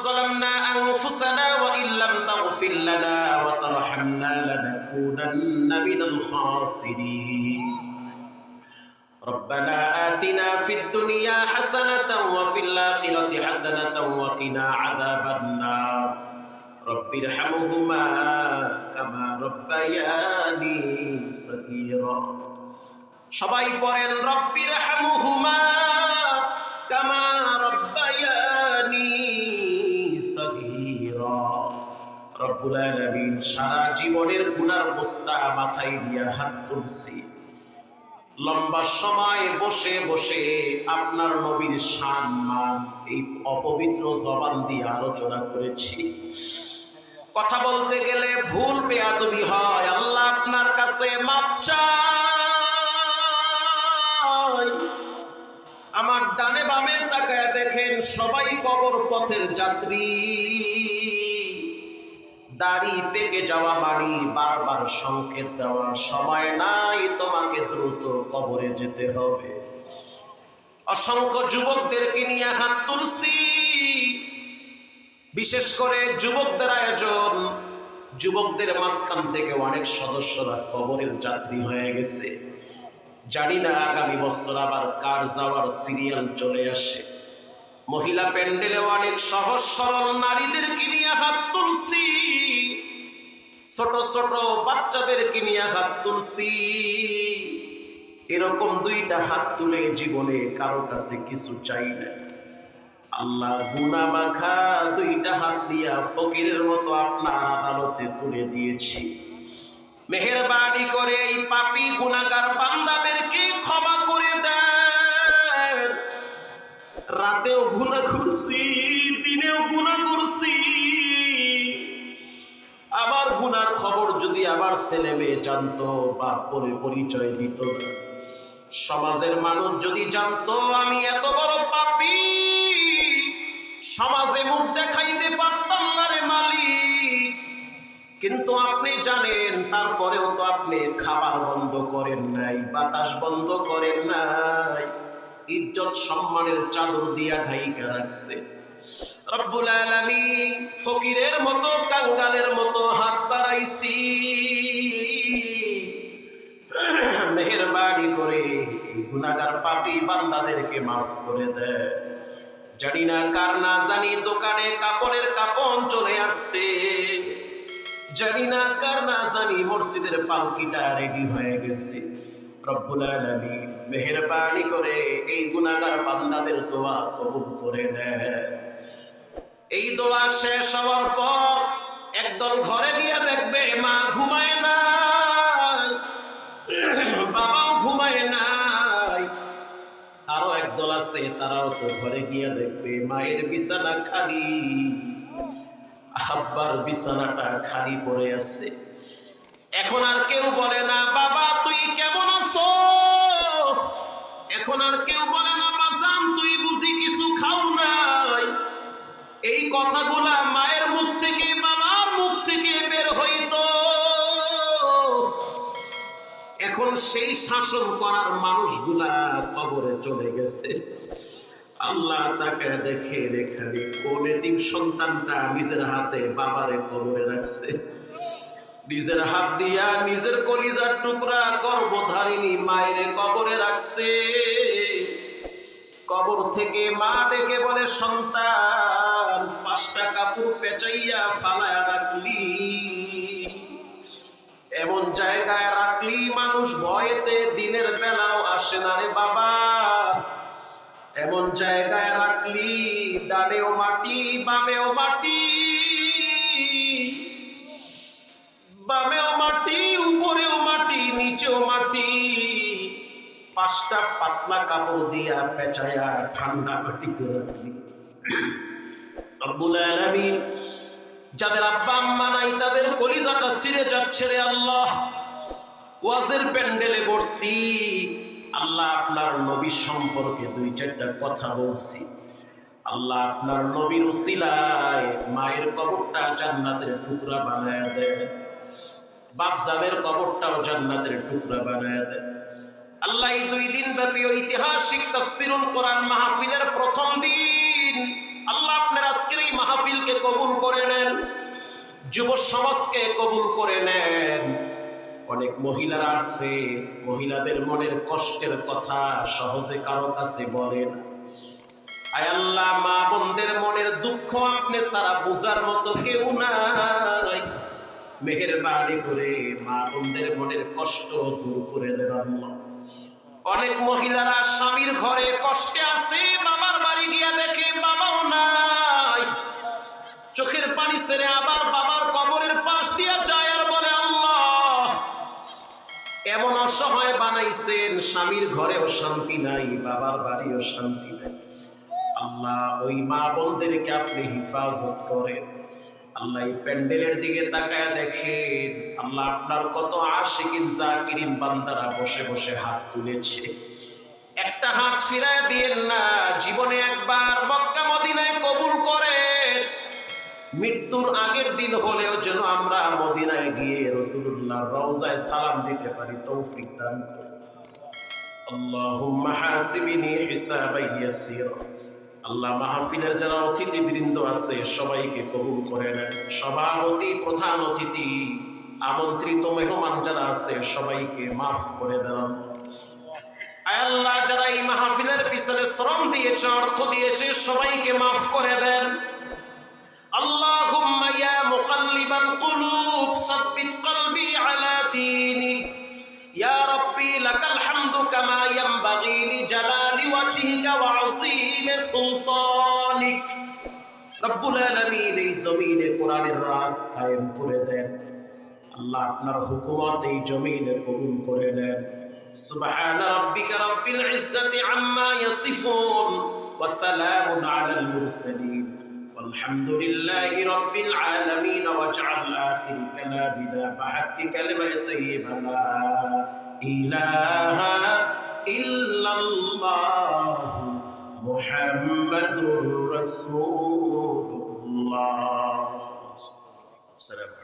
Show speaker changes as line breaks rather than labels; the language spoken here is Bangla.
ظلمنا أنفسنا وإن لم تغفر لنا وترحمنا لنكونن من الخاسرين ربنا آتنا في الدنيا حسنة وفي الآخرة حسنة وقنا عذاب النار رب ارحمهما كما ربياني صغيرا সবাই পড়েন রব্বির হামুহুমা কামা রব্বায়ানি সারা জীবনের গুনার বস্তা মাথায় দিয়া হাত তুলছি। লম্বা সময় বসে বসে আপনার নবীর মান, এই অপবিত্র জবান দিয়ে আলোচনা করেছি। কথা বলতে গেলে ভুল বেয়াদবি হয়, আল্লাহ আপনার কাছে আমার ডানে বামে তাকায় দেখেন সবাই পথের যাত্রী। দাড়ি পেকে যাওয়া বাড়ি বারবার সংকেত দেওয়ার সময় নাই, তোমাকে দ্রুত কবরে যেতে হবে। অসংখ্য যুবকদেরকে নিয়ে হাত তুলছি। বিশেষ করে যুবকদের আয়োজন। যুবকদের মাঝখান থেকে অনেক সদস্যরা কবরের যাত্রী হয়ে গেছে। জানি না আগামী বছর আবার কার যাওয়ার সিরিয়াল চলে আসে। মহিলা প্যান্ডেলে অনেক সহজ সরল নারীদের কিনিয়া হাত তুলছি। ছোট ছোট বাচ্চাদের কিনিয়া হাত তুলছি। এরকম দুইটা হাত তুলে জীবনে কারও কাছে কিছু চাই না। আল্লাহ গুনা মাখা দুইটা হাত দিয়া ফকিরের মতো আপনার আদালতে তুলে দিয়েছি। মেহেরবানি করে এই পাপি গুনাগার বান্দাদেরকে ক্ষমা করে দেন রাতেও গুণা করছি, দিনেও গুণা করছি। আবার গুনার খবর যদি আবার ছেলে মেয়ে জানতো বা বলে পরিচয় দিত সমাজের মানুষ যদি জানতো, আমি এত বড় পাপি। সমাজে মুখ দেখাইতে পারতাম না রে মালিক। কিন্তু আপনি জানেন, তারপরেও তো আপনি খাবার বন্ধ করেন নাই, বাতাস বন্ধ করেন নাই। ইজ্জত সম্মানের চাদর দিয়া ঢাইকা রাখছে। রব্বুল আলামিন ফকিরের মতো, কাঙ্গালের মতো হাত বাড়াইছি। মেহেরবানি করে গুনাহগার পাপী বান্দাদেরকে মাফ করে দেয় জানি না কার না জানি দোকানে কাপড়ের কাপন চলে আসছে। জানি না কার না জানি মসজিদের পালকিটা রেডি হয়ে গেছে। রব্বুল আলামিন করে এই গুনাহগার বান্দাদের দোয়া কবুল করে নেয়। এই দোয়া শেষ হওয়ার পর একদল ঘরে গিয়ে দেখবে মা ঘুমায় না বাবাও ঘুমায় নাই। আরও একদল আছে, তারাও তো ঘরে গিয়ে দেখবে মায়ের বিছানা খালি। আব্বার বিছানাটা খালি পড়ে আছে। এখন আর কেউ বলে না, বাবা, তুই কেমন আছো? এখন আর কেউ বলে না মাসাম তুই বুঝি কিছু খাও নাই? এই কথাগুলা মায়ের মুখ থেকে, বাবার মুখ থেকে বের হইতো। এখন সেই শাসন করার মানুষগুলা কবরে চলে গেছে। আল্লাহ তাকে দেখে রেখালি কোন সন্তানটা নিজের হাতে বাবারে কবরে রাখছে। নিজের হাত দিয়া নিজের কলিজার টুকরা গর্ভধারিণী মায়ের কবরে রাখছে। কবর থেকে মা ডেকে বলে, সন্তান, পাঁচটা কাপড় পেঁচাইয়া ফালায়া রাখলি। এমন জায়গায় রাখলি মানুষ ভয়েতে দিনের বেলাও আসে না রে বাবা। এমন জায়গায় রাখলি, ডানেও মাটি, বামেও মাটি। বামেও মাটি, উপরেও মাটি, নিচেও মাটি। পাঁচটা পাতলা কাপড় দিয়া পেঁচায়া ঠান্ডা মাটিতে রাখলি। যাদের আব্বা আম্মা নাই, তাদের কলিজাটা ছিঁড়ে যাচ্ছে রে আল্লাহ। ওয়াজের প্যান্ডেলে বসছি। আল্লাহ আপনার নবী সম্পর্কে দুই চারটা কথা বলছি। আল্লাহ আপনার নবীর উসিলায় মায়ের কবরটা জান্নাতের টুকরা বানায় দেয়। বাপজানের কবরটাও জান্নাতের টুকরা বানায় দেয়। আল্লাহ এই দুই দিন ব্যাপী ঐতিহাসিক তফসিরুল কোরআন মাহফিলের প্রথম দিন আল্লাহ আপনার আজকের এই মাহফিল সমাজকে কবুল করে নেন, যুব সমাজকে কবুল করে নেন। অনেক মহিলারা আছে, মহিলাদের মনের কষ্টের কথা সহজে কারও কাছে বলেন আয় আল্লাহ, মা বোনদের মনের দুঃখ আপনি সারা বুঝার মতো কেউ নাই। মেহেরবানি করে মা বোনদের মনের কষ্ট দূর করে দেন অনেক মহিলারা স্বামীর ঘরে কষ্টে আছে, বাবার বাড়ি গিয়া দেখে বাবাও নাই। চোখের পানি ছেড়ে আবার বাবার কবরের পাশ দিয়া যায় আর বলে, আল্লাহ, এমন অসহায় বানাইছেন, স্বামীর ঘরেও শান্তি নাই, বাবার বাড়িও শান্তি নাই। আল্লাহ, ওই মা বোনদেরকে আপনি হেফাজত করেন। আল্লাহ এই প্যান্ডেলের দিকে তাকায় দেখেন আল্লাহ আপনার কত আশিকিন জাকিরিন বান্দারা বসে বসে হাত তুলেছে। একটা হাত ফিরায় দিয়েন না, জীবনে একবার মক্কা মদিনায় কবুল করেন। মৃত্যুর আগের দিন হলেও যেন আমরা মদিনায় গিয়ে রসুল্লাহ রওজায় সালাম দিতে পারি, তৌফিক দান আল্লাহুম্মা হাসিবিনি হিসাবান ইয়াসীরা। আল্লাহ মাহফিলের যারা অতিথিবৃন্দ আছে সবাইকে কবুল করে নেন সভাপতি প্রধান অতিথি আমন্ত্রিত মেহমান যারা আছে সবাইকে মাফ করে দেন আয় আল্লাহ যারা এই মাহফিলের পিছনে শ্রম দিয়েছে অর্থ দিয়েছে সবাইকে মাফ করে দেন اللهم يا مقلب القلوب ثبت قلبي على دينك يا ربي لك الحمد كما ينبغي لجلال وجهك وعظيم سلطانك রব্বুল আলামিন এই জমিনে কোরআনের রাজ কায়েম করে দেন আল্লাহ আপনার হুকুমত এই জমিনে কবুল করে নেন সুবহান রাব্বিকা রাব্বিল ইজ্জাতি আম্মা ইয়াসিফুন ওয়া সালামুন আলাল মুরসালিন والحمد لله رب العالمين واجعل آخر كلامنا بحق كلمة طيبة لا إله إلا الله محمد رسول الله. السلام